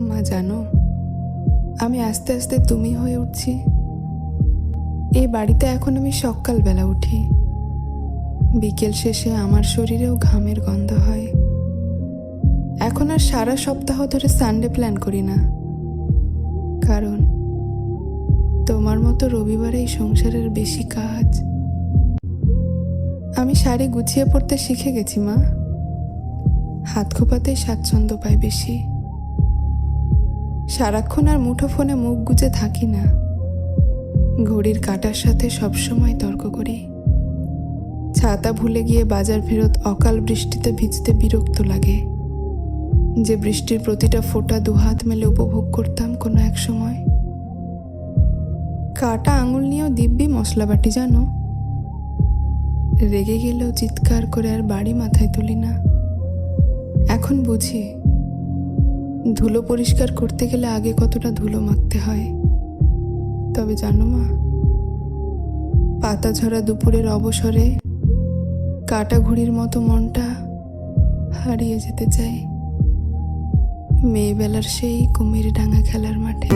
মা, জানো, আমি আস্তে আস্তে তুমি হয়ে উঠছি। এই বাড়িতে এখন আমি সকালবেলা উঠি। বিকেল শেষে আমার শরীরেও ঘামের গন্ধ হয়। এখন আর সারা সপ্তাহ ধরে সানডে প্ল্যান করি না। কারণ, তোমার মতো রবিবারেই সংসারের বেশি কাজ। আমি শাড়ি গুছিয়ে পড়তে শিখে গেছি মা। হাত খোপাতেই স্বাচ্ছন্দ্য পাই বেশি। সারাক্ষণ আর মুঠো ফোনে মুখ গুজে থাকি না। ঘড়ির কাটার সাথে সবসময় তর্ক করি। ছাতা ভুলে গিয়ে বাজার ফেরত অকাল বৃষ্টিতে ভিজতে বিরক্ত লাগে। যে বৃষ্টির প্রতিটা ফোঁটা দুহাত মেলে উপভোগ করতাম কোনো এক সময়। কাটা আঙুল নিয়েও দিব্যি মশলা বাটি জানো? রেগে গেলেও চিৎকার করে আর বাড়ি মাথায় তুলি না। এখন বুঝি ধুলো পরিষ্কার করতে গেলে আগে কতটা ধুলো মাখতে হয়? তবে জানো মা পাতা ঝরা দুপুরের অবসরে কাটা ঘুড়ির মতো মনটা হারিয়ে যেতে চায় মেয়েবেলার সেই কুমির ডাঙা খেলার মাঠে।